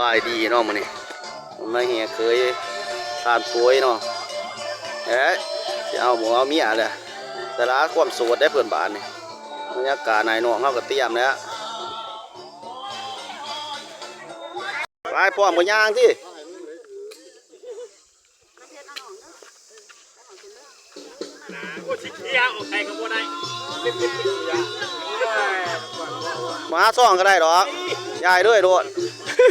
บายดีเนาะมื้อนี้มันมาเฮียเคยทานป่วยเนาะเอ๊ะสิเอาหมูเอาเมียแหละแต่ละความโสดได้เพื่อนบ้านนี่บรรยากาศนายน้องเฮาก็เตรียมแล้วไปพร้อมกับย่างที่เที่ยวออกไปกับบัวได้มาซ่องก็ได้ดอกยายด้วยโดดมาเป็น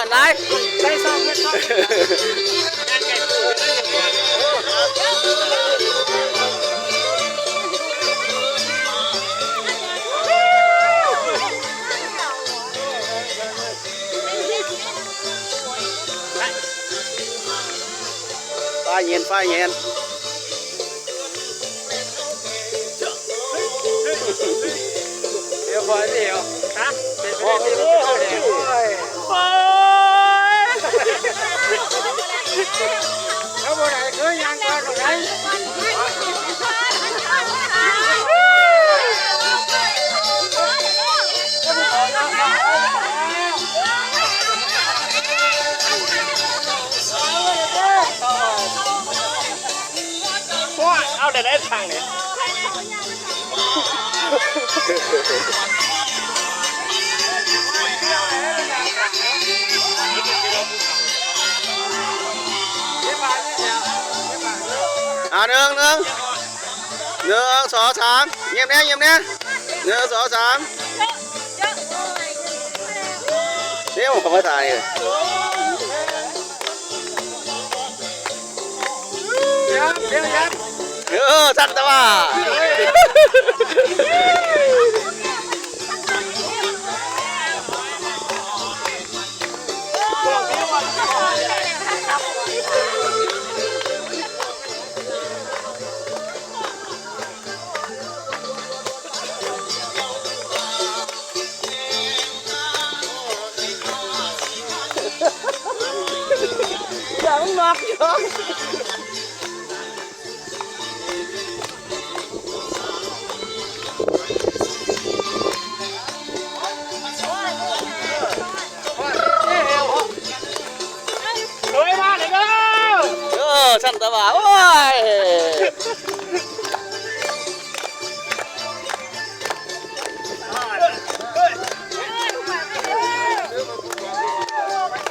อย่ายางจอดได้ได้สองเม็ดครับงานแก่ตัวได้ยังไงฝ้ายเย็นฝ้ายเย็นเดี๋ยวพอเดี๋ยวฮะเป็นไปได้ที่เข้าแดง เขาบอกไหนเคยยังก่อนไหน ว่าเอาแต่ได้ทางเนี่ย อ่าหนึ่งหนึ่งหนึ่งสองสามเงียบแน่เงียบแน่หนึ่งสองสามเดี๋ยวผมไม่ตายเลยเออทันตะว่า อทันตะว่าโอ้ย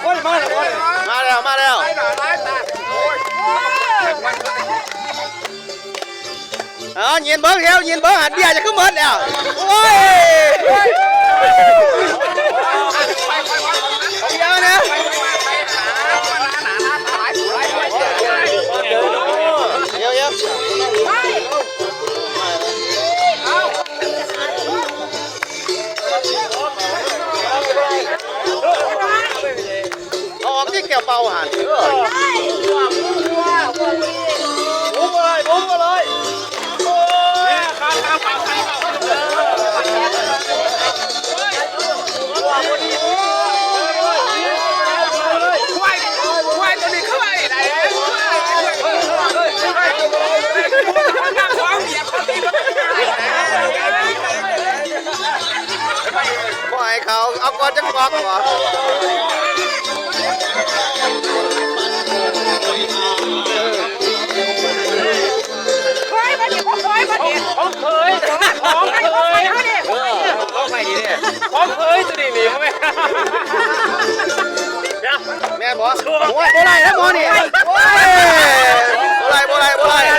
โอ้ยมาเลยโอ้านเออบุ้มเลยบุ้มเลยเนี่ยข้าวข้าวข้าวข้าวควายควายตัวนี้เข้าไปไหนของ เหยียบเขาตีมันปล่อยเขาเอาก่อนจะกอกก่อนของเคยของเคยเออเอาไปดีเนี่ยของเคยตัวนี้หนีไหมเดี๋ยวแม่บอกโอ้ยโบไรนะหมอนี่โอ้ยโบไรโบไรโบไรเอ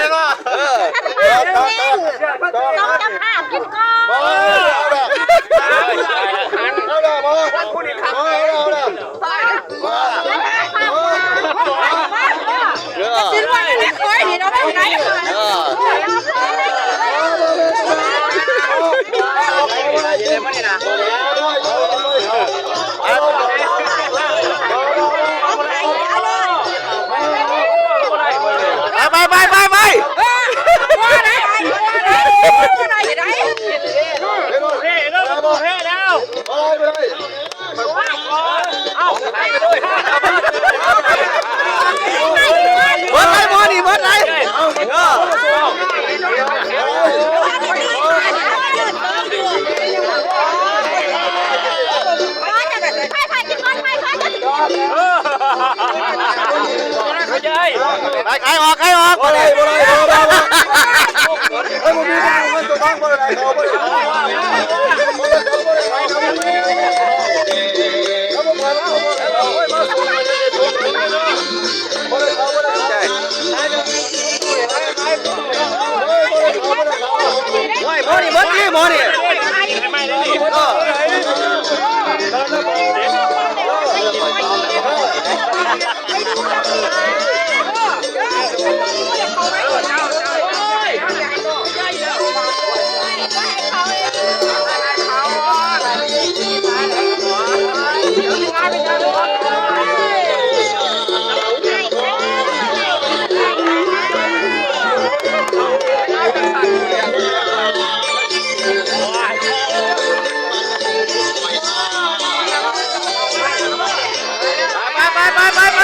Bye bye. ไม่ใช่ไปใครออกใครออกบ่ได้บ่ได้บ่ได้เฮ้ยมึงมีบ้างมึงตัวบ้างบ่ได้บ่ได้โอ้ยบ่นี่บ่นี่บ่นี่ ไปไปไป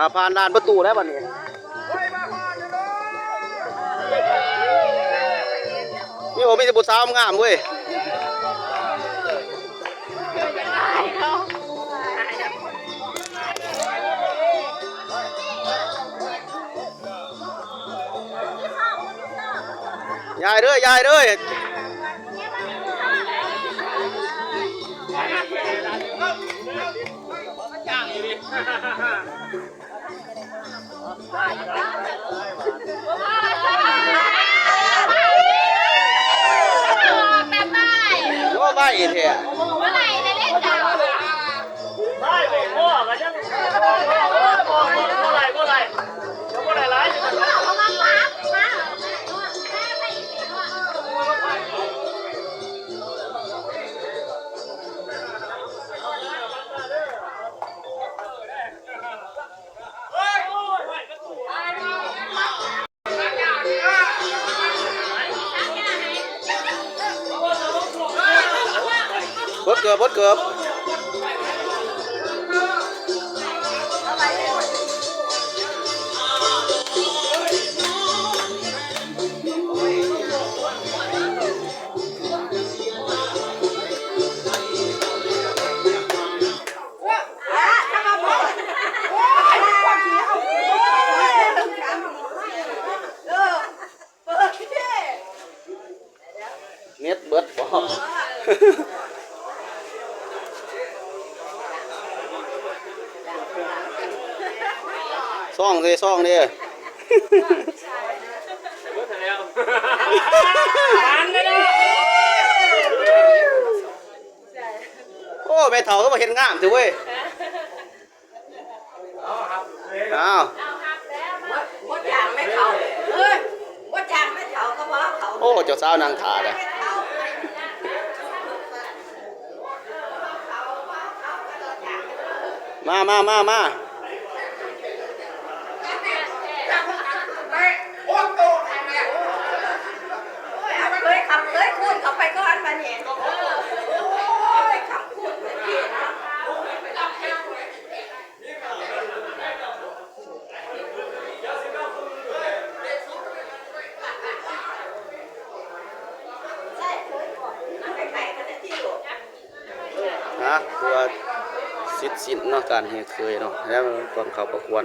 อ่าผ่านด่านประตูแล้วบัดนี้นี่ผมมีแต่ผู้สาวงามเว้ยยายเด้อยายเด้อ ก็ได้โอ้ใช่เมื่อไหร่จะเล่นจ้าได้เลยพ่อก็ยัง บดเกือบบดเกือบ ซ่องเลยซ่องเลยโอ้แม่เฒ่าก็มาเห็นงามถือเว้ยอ้าวว่าจางไม่เขาเอ้ยว่าจางไม่เขาก็เพราะเขาโอ้เจ้าสาวนางถาดอะมามามามา เคยขับเคยคูนเขาไปก้อนมาเนี่ยโอ้ยขับคูนมาเนี่ยนะใช่เคยก่อนนั่งไก่ๆกันเนี่ยที่อยู่ ฮะตัวสิทธิ์สินเนาะการเฮเคยเนาะแล้วคนก่อนเขาประควน